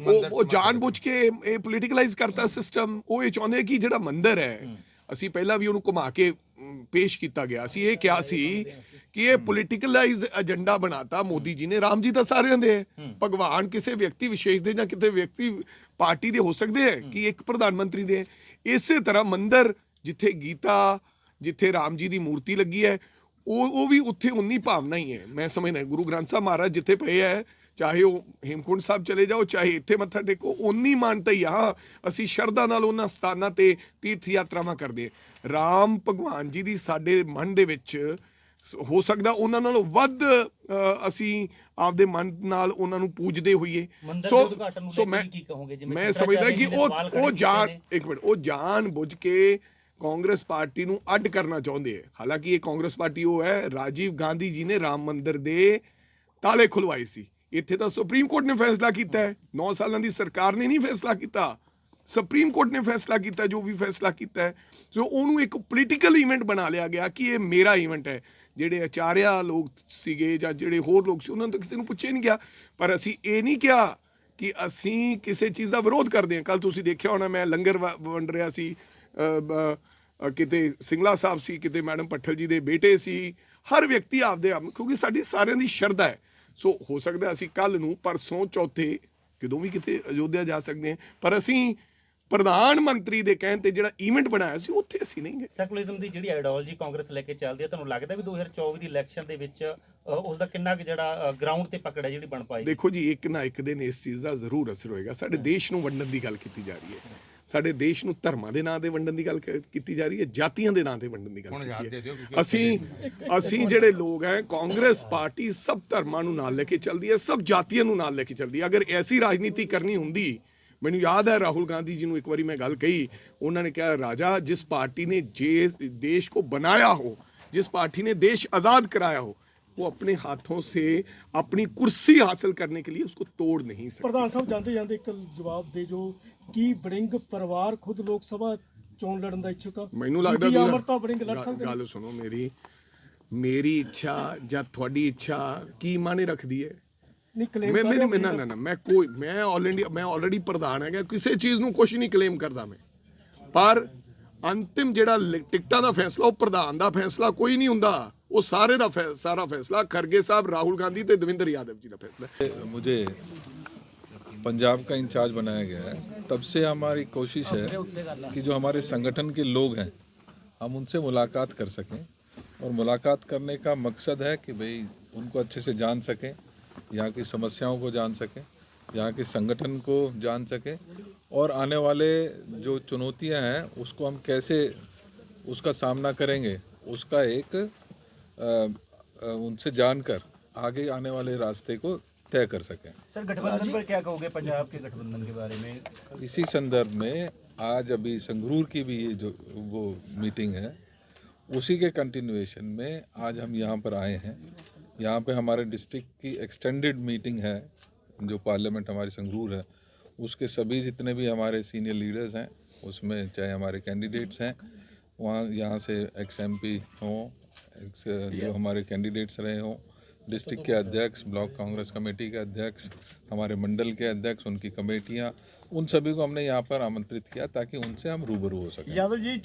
ਉਹ ਉਹ ਜਾਣਬੁੱਝ ਕੇ ਇਹ ਪੋਲੀਟੀਕਲਾਈਜ਼ ਕਰਤਾ ਸਿਸਟਮ ਉਹ ਇਹ ਚਾਹੁੰਦੇ ਕਿ ਜਿਹੜਾ ਮੰਦਰ ਹੈ ਅਸੀਂ ਪਹਿਲਾਂ ਵੀ ਉਹਨੂੰ ਘੁਮਾ ਕੇ ਪੇਸ਼ ਕੀਤਾ ਗਿਆ। ਸੀ ਇਹ ਕਿਹਾ ਸੀ ਕਿ ਇਹ ਪੋਲੀਟੀਕਲਾਈਜ਼ ਏਜੰਡਾ ਬਣਾਤਾ। ਮੋਦੀ ਜੀ ਨੇ ਰਾਮ ਜੀ ਤਾਂ ਸਾਰਿਆਂ ਦੇ। ਹੈ। ਭਗਵਾਨ ਕਿਸੇ ਵਿਅਕਤੀ ਵਿਸ਼ੇਸ਼ ਦੇ ਜਾਂ ਕਿਤੇ ਵਿਅਕਤੀ ਪਾਰਟੀ ਦੇ ਹੋ ਸਕਦੇ ਹੈ ਕਿ ਇੱਕ ਪ੍ਰਧਾਨ ਮੰਤਰੀ ਦੇ। ਇਸੇ ਤਰ੍ਹਾਂ ਮੰਦਰ ਜਿੱਥੇ ਗੀਤਾ ਜਿੱਥੇ ਰਾਮ ਜੀ ਦੀ ਮੂਰਤੀ ਲੱਗੀ ਹੈ ਉਹ ਉਹ ਵੀ ਉੱਥੇ ਉਨੀ ਭਾਵਨਾ ਹੀ ਹੈ। ਮੈਂ ਸਮਝਦਾ ਗੁਰੂ ਗ੍ਰੰਥ ਸਾਹਿਬ ਮਹਾਰਾਜ ਜਿੱਥੇ ਪਏ ਹੈ ਚਾਹੇ ਉਹ ਹੇਮਕੁੰਡ ਸਾਹਿਬ ਚਲੇ ਜਾਓ ਚਾਹੇ ਇੱਥੇ ਮੱਥਾ ਟੇਕੋ ਉਨੀ ਮਾਨਤਾ ਹੀ ਆ ਹਾਂ, ਅਸੀਂ ਸ਼ਰਧਾ ਨਾਲ ਉਹਨਾਂ ਸਥਾਨਾਂ ਤੇ ਤੀਰਥ ਯਾਤਰਾਵਾਂ ਕਰਦੇ। ਰਾਮ ਭਗਵਾਨ ਜੀ ਦੀ ਸਾਡੇ ਮਨ ਦੇ ਵਿੱਚ ਹੋ ਸਕਦਾ ਉਹਨਾਂ ਨਾਲੋਂ ਵੱਧ ਅਸੀਂ ਆਪਦੇ ਮਨ ਨਾਲ ਉਹਨਾਂ ਨੂੰ ਪੂਜਦੇ ਹੋਈਏ ਸੋ ਸੋ ਮੈਂ ਮੈਂ ਸਮਝਦਾ ਕਿ ਉਹ ਉਹ ਜਾਣ। ਇੱਕ ਮਿੰਟ ਉਹ ਜਾਣ ਬੁੱਝ ਕੇ ਕਾਂਗਰਸ ਪਾਰਟੀ ਨੂੰ ਅੱਡ ਕਰਨਾ ਚਾਹੁੰਦੇ ਹੈ ਹਾਲਾਂਕਿ ਇਹ ਕਾਂਗਰਸ ਪਾਰਟੀ ਉਹ ਹੈ ਰਾਜੀਵ ਗਾਂਧੀ ਜੀ ਨੇ ਰਾਮ ਮੰਦਿਰ ਦੇ ਤਾਲੇ ਖੁਲਵਾਏ ਸੀ ਇੱਥੇ ਤਾਂ ਸੁਪਰੀਮ ਕੋਰਟ ਨੇ ਫੈਸਲਾ ਕੀਤਾ ਹੈ। 9 ਸਾਲਾਂ ਦੀ ਸਰਕਾਰ ਨੇ ਨਹੀਂ ਫੈਸਲਾ ਕੀਤਾ। ਸੁਪਰੀਮ ਕੋਰਟ ਨੇ ਫੈਸਲਾ ਕੀਤਾ, ਜੋ ਵੀ ਫੈਸਲਾ ਕੀਤਾ ਹੈ। ਸੋ ਉਹਨੂੰ ਇੱਕ ਪੋਲੀਟੀਕਲ ਇਵੈਂਟ ਬਣਾ ਲਿਆ ਗਿਆ ਕਿ ਇਹ ਮੇਰਾ ਇਵੈਂਟ ਹੈ। ਜਿਹੜੇ ਆਚਾਰਿਆ ਲੋਕ ਸੀਗੇ ਜਾਂ ਜਿਹੜੇ ਹੋਰ ਲੋਕ ਸੀ, ਉਹਨਾਂ ਨੂੰ ਤਾਂ ਕਿਸੇ ਨੂੰ ਪੁੱਛਿਆ ਨਹੀਂ ਗਿਆ। ਪਰ ਅਸੀਂ ਇਹ ਨਹੀਂ ਕਿਹਾ ਕਿ ਅਸੀਂ ਕਿਸੇ ਚੀਜ਼ ਦਾ ਵਿਰੋਧ ਕਰਦੇ ਹਾਂ। ਕੱਲ ਤੁਸੀਂ ਦੇਖਿਆ ਹੋਣਾ, ਮੈਂ ਲੰਗਰ ਵ- ਵੰਡ ਰਿਹਾ ਸੀ। ਕਿਤੇ ਸਿੰਗਲਾ ਸਾਹਿਬ ਸੀ, ਕਿਤੇ ਮੈਡਮ ਪੱਠਲ ਜੀ ਦੇ ਬੇਟੇ ਸੀ। ਹਰ ਵਿਅਕਤੀ ਆਪਦੇ ਆਪ ਕਿਉਂਕਿ ਸਾਡੀ ਸਾਰਿਆਂ ਦੀ ਸ਼ਰਧਾ ਹੈ। ਸੋ ਹੋ ਸਕਦਾ ਅਸੀਂ ਕੱਲ ਨੂੰ ਪਰਸੋਂ ਚੌਥੇ ਕਦੋਂ ਵੀ ਕਿਤੇ ਅਯੋਧਿਆ ਜਾ ਸਕਦੇ ਹਾਂ। ਪਰ ਅਸੀਂ ਪ੍ਰਧਾਨ ਮੰਤਰੀ ਦੇ ਕਹਿਣ ਤੇ ਜਿਹੜਾ ਇਵੈਂਟ ਬਣਾਇਆ ਸੀ ਉੱਥੇ ਅਸੀਂ ਨਹੀਂ ਗਏ। ਸੈਕੂਲਰਿਜ਼ਮ ਦੀ ਜਿਹੜੀ ਆਈਡੀਓਲੋਜੀ ਕਾਂਗਰਸ ਲੈ ਕੇ ਚੱਲਦੀ ਹੈ ਤੁਹਾਨੂੰ ਲੱਗਦਾ ਵੀ 2024 ਦੀ ਇਲੈਕਸ਼ਨ ਦੇ ਵਿੱਚ ਉਸ ਦਾ ਕਿੰਨਾ ਕੁ ਜਿਹੜਾ ਗਰਾਊਂਡ ਤੇ ਪਕੜ ਹੈ ਜਿਹੜੀ ਬਣ ਪਾਈ? ਦੇਖੋ ਜੀ ਇੱਕ ਨਾ ਇੱਕ ਦਿਨ ਇਸ ਚੀਜ਼ ਦਾ ਜ਼ਰੂਰ ਅਸਰ ਹੋਏਗਾ। ਸਾਡੇ ਦੇਸ਼ ਨੂੰ ਵੰਡਣ ਦੀ ਗੱਲ ਕੀਤੀ ਜਾ ਰਹੀ ਹੈ। ਸਾਡੇ ਦੇਸ਼ ਨੂੰ ਧਰਮਾਂ ਦੇ ਨਾਂ ਤੇ ਵੰਡਣ ਦੀ ਗੱਲ ਕੀਤੀ ਜਾ ਰਹੀ ਹੈ ਜਾਤੀਆਂ ਦੇ ਨਾਂ ਤੇ ਵੰਡਣ ਦੀ ਗੱਲ ਹੁਣ ਯਾਦ ਕੀਤੀ ਹੈ। ਅਸੀਂ ਅਸੀਂ ਜਿਹੜੇ ਲੋਕ ਹੈ ਕਾਂਗਰਸ ਪਾਰਟੀ ਸਭ ਧਰਮਾਂ ਨੂੰ ਨਾਲ ਲੈ ਕੇ ਚੱਲਦੀ ਹੈ ਸਭ ਜਾਤੀਆਂ ਨੂੰ ਨਾਲ ਲੈ ਕੇ ਚੱਲਦੀ ਹੈ। ਅਗਰ ਐਸੀ ਰਾਜਨੀਤੀ ਕਰਨੀ ਹੁੰਦੀ ਮੈਨੂੰ ਯਾਦ ਹੈ ਰਾਹੁਲ ਗਾਂਧੀ ਜੀ ਨੂੰ ਇੱਕ ਵਾਰੀ ਮੈਂ ਗੱਲ ਕਹੀ ਉਹਨਾਂ ਨੇ ਕਿਹਾ ਰਾਜਾ ਜਿਸ ਪਾਰਟੀ ਨੇ ਜੇ ਦੇਸ਼ ਕੋ ਬਣਾਇਆ ਹੋ ਜਿਸ ਪਾਰਟੀ ਨੇ ਦੇਸ਼ ਆਜ਼ਾਦ ਕਰਾਇਆ ਹੋ वो अपने हाथों से अपनी कुर्सी हासिल करने के लिए उसको तोड़ नहीं सकते ਪ੍ਰਧਾਨ ਸਾਹਿਬ ਜਾਂਦੇ ਜਾਂਦੇ ਇੱਕ ਜਵਾਬ ਦੇ ਜੋ ਕੀ ਬੜਿੰਗ ਪਰਿਵਾਰ ਖੁਦ ਲੋਕ ਸਭਾ ਚੋਣ ਲੜਨ ਦਾ ਇੱਛੁਕ ਆ ਮੈਨੂੰ ਲੱਗਦਾ ਬੀਬੀ ਵੀ ਨਾ- ਅਮਰਤਾ ਬੜਿੰਗ ਲੜ ਗੱਲ- ਸਕਦੇ ਨੇ ਗੱਲ ਸੁਣੋ ਮੇਰੀ ਮੇਰੀ ਇੱਛਾ ਜਾਂ ਤੁਹਾਡੀ ਇੱਛਾ ਕੀ ਮਾਨੇ ਰੱਖਦੀ ਹੈ ਨਹੀਂ ਕਲੇਮ ਮੈਂ ਮੈਨੂੰ ਨਾ ਨਾ ਨਾ ਮੈਂ ਕੋਈ ਮੈਂ ਆਲਰੇਡੀ ਮੈਂ ਆਲਰੇਡੀ ਪ੍ਰਧਾਨ ਹੈਗਾ ਕਿਸੇ ਚੀਜ਼ ਨੂੰ ਕੁਝ ਨਹੀਂ ਕਲੇਮ ਕਰਦਾ ਮੈਂ ਪਰ ਅੰਤਿਮ ਜਿਹੜਾ ਲ- ਟਿਕਟਾਂ ਦਾ ਫੈਸਲਾ ਉਹ ਪ੍ਰਧਾਨ ਦਾ ਫੈਸਲਾ ਕੋਈ ਨਹੀਂ ਹੁੰਦਾ ਉਹ ਸਾਰੇ ਦਾ ਫੈ- ਸਾਰਾ ਫੈਸਲਾ ਖਰਗੇ ਸਾਹਿਬ ਰਾਹੁਲ ਗਾਂਧੀ ਤੇ ਦਵਿੰਦਰ ਯਾਦਵ ਜੀ ਦਾ ਫੈਸਲਾ ਹੈ। मुझे पंजाब का इंचार्ज बनाया गया है तब से हमारी कोशिश है कि जो हमारे संगठन के लोग हैं हम उनसे मुलाकात कर सकें और मुलाकात करने का मकसद है कि भाई उनको अच्छे से जान सकें यहाँ की समस्याओं को जान सकें यहाँ के संगठन को जान सकें और आने वाले जो चुनौतियाँ हैं उसको हम कैसे उसका सामना करेंगे उसका एक अ, अ, उनसे जानकर आगे आने वाले रास्ते को तय कर सकें। सर गठबंधन पर क्या कहोगे पंजाब के गठबंधन के बारे में? इसी संदर्भ में आज अभी संगरूर की भी ये जो वो मीटिंग है उसी के कंटिन्यूएशन में आज हम यहाँ पर आए हैं। यहाँ पे हमारे डिस्ट्रिक्ट की एक्सटेंडेड मीटिंग है जो पार्लियामेंट हमारी संगरूर है। उसके सभी जितने भी हमारे सीनियर लीडर्स हैं उसमें चाहे हमारे कैंडिडेट्स हैं वहाँ यहाँ से एक्स एम पी हों जो हमारे कैंडिडेट्स रहे हों डिस्ट्रिक्ट के अध्यक्ष ब्लॉक कांग्रेस कमेटी के अध्यक्ष हमारे मंडल के अध्यक्ष उनकी कमेटियाँ उन सभी को हमने यहाँ पर आमंत्रित किया ताकि उनसे हम रूबरू हो सकें। यादव जी।